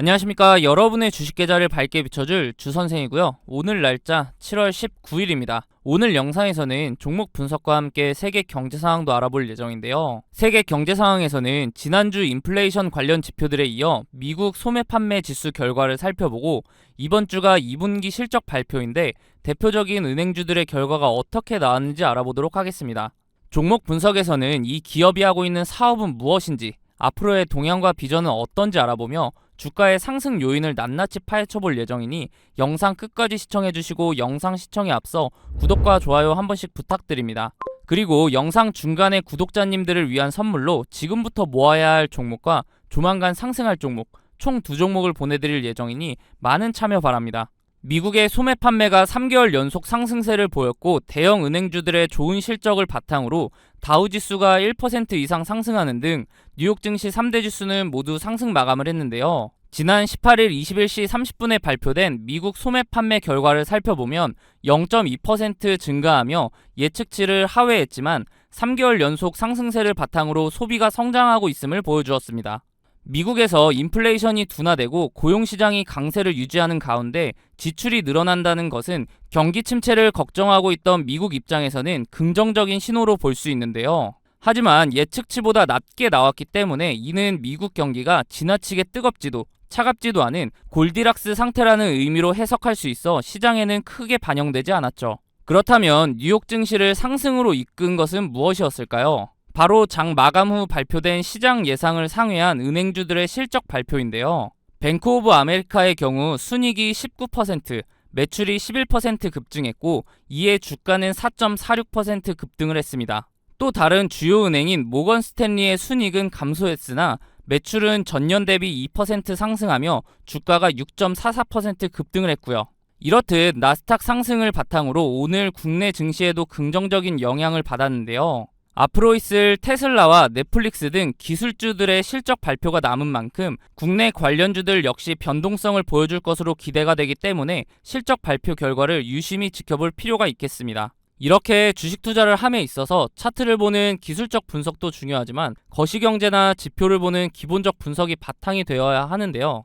안녕하십니까. 여러분의 주식 계좌를 밝게 비춰줄 주선생이고요. 오늘 날짜 7월 19일입니다. 오늘 영상에서는 종목 분석과 함께 세계 경제 상황도 알아볼 예정인데요. 세계 경제 상황에서는 지난주 인플레이션 관련 지표들에 이어 미국 소매 판매 지수 결과를 살펴보고 이번 주가 2분기 실적 발표인데 대표적인 은행주들의 결과가 어떻게 나왔는지 알아보도록 하겠습니다. 종목 분석에서는 이 기업이 하고 있는 사업은 무엇인지 앞으로의 동향과 비전은 어떤지 알아보며 주가의 상승 요인을 낱낱이 파헤쳐 볼 예정이니 영상 끝까지 시청해 주시고 영상 시청에 앞서 구독과 좋아요 한 번씩 부탁드립니다. 그리고 영상 중간에 구독자님들을 위한 선물로 지금부터 모아야 할 종목과 조만간 상승할 종목 총 두 종목을 보내드릴 예정이니 많은 참여 바랍니다. 미국의 소매 판매가 3개월 연속 상승세를 보였고 대형 은행주들의 좋은 실적을 바탕으로 다우 지수가 1% 이상 상승하는 등 뉴욕 증시 3대 지수는 모두 상승 마감을 했는데요. 지난 18일 21시 30분에 발표된 미국 소매 판매 결과를 살펴보면 0.2% 증가하며 예측치를 하회했지만 3개월 연속 상승세를 바탕으로 소비가 성장하고 있음을 보여주었습니다. 미국에서 인플레이션이 둔화되고 고용시장이 강세를 유지하는 가운데 지출이 늘어난다는 것은 경기 침체를 걱정하고 있던 미국 입장에서는 긍정적인 신호로 볼 수 있는데요. 하지만 예측치보다 낮게 나왔기 때문에 이는 미국 경기가 지나치게 뜨겁지도 차갑지도 않은 골디락스 상태라는 의미로 해석할 수 있어 시장에는 크게 반영되지 않았죠. 그렇다면 뉴욕 증시를 상승으로 이끈 것은 무엇이었을까요? 바로 장 마감 후 발표된 시장 예상을 상회한 은행주들의 실적 발표인데요. 뱅크 오브 아메리카의 경우 순이익이 19%, 매출이 11% 급증했고 이에 주가는 4.46% 급등을 했습니다. 또 다른 주요 은행인 모건 스탠리의 순이익은 감소했으나 매출은 전년 대비 2% 상승하며 주가가 6.44% 급등을 했고요. 이렇듯 나스닥 상승을 바탕으로 오늘 국내 증시에도 긍정적인 영향을 받았는데요. 앞으로 있을 테슬라와 넷플릭스 등 기술주들의 실적 발표가 남은 만큼 국내 관련주들 역시 변동성을 보여줄 것으로 기대가 되기 때문에 실적 발표 결과를 유심히 지켜볼 필요가 있겠습니다. 이렇게 주식 투자를 함에 있어서 차트를 보는 기술적 분석도 중요하지만 거시경제나 지표를 보는 기본적 분석이 바탕이 되어야 하는데요.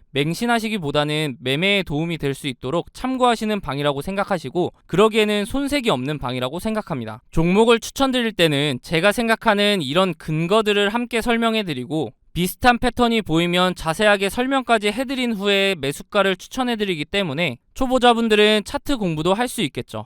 맹신하시기보다는 매매에 도움이 될 수 있도록 참고하시는 방이라고 생각하시고 그러기에는 손색이 없는 방이라고 생각합니다. 종목을 추천드릴 때는 제가 생각하는 이런 근거들을 함께 설명해 드리고 비슷한 패턴이 보이면 자세하게 설명까지 해드린 후에 매수가를 추천해 드리기 때문에 초보자분들은 차트 공부도 할 수 있겠죠.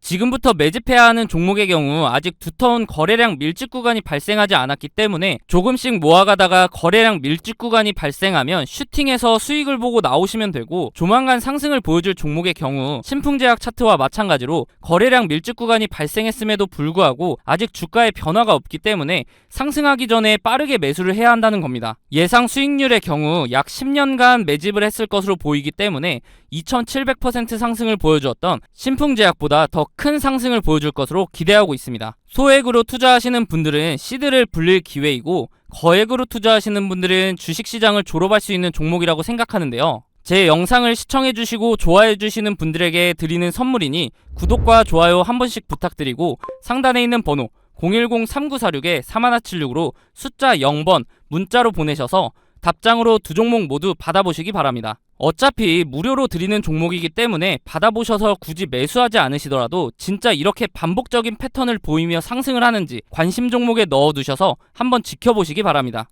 지금부터 매집해야 하는 종목의 경우 아직 두터운 거래량 밀집 구간이 발생하지 않았기 때문에 조금씩 모아가다가 거래량 밀집 구간이 발생하면 슈팅해서 수익을 보고 나오시면 되고 조만간 상승을 보여줄 종목의 경우 신풍제약 차트와 마찬가지로 거래량 밀집 구간이 발생했음에도 불구하고 아직 주가의 변화가 없기 때문에 상승하기 전에 빠르게 매수를 해야 한다는 겁니다. 예상 수익률의 경우 약 10년간 매집을 했을 것으로 보이기 때문에 2700% 상승을 보여주었던 신풍제약보다 더큰 상승을 보여줄 것으로 기대하고 있습니다. 소액으로 투자하시는 분들은 시드를 불릴 기회이고 거액으로 투자하시는 분들은 주식시장을 졸업할 수 있는 종목이라고 생각하는데요. 제 영상을 시청해주시고 좋아해주시는 분들에게 드리는 선물이니 구독과 좋아요 한 번씩 부탁드리고 상단에 있는 번호 010-3946-3176으로 숫자 0번 문자로 보내셔서 답장으로 두 종목 모두 받아보시기 바랍니다. 어차피 무료로 드리는 종목이기 때문에 받아보셔서 굳이 매수하지 않으시더라도 진짜 이렇게 반복적인 패턴을 보이며 상승을 하는지 관심 종목에 넣어두셔서 한번 지켜보시기 바랍니다.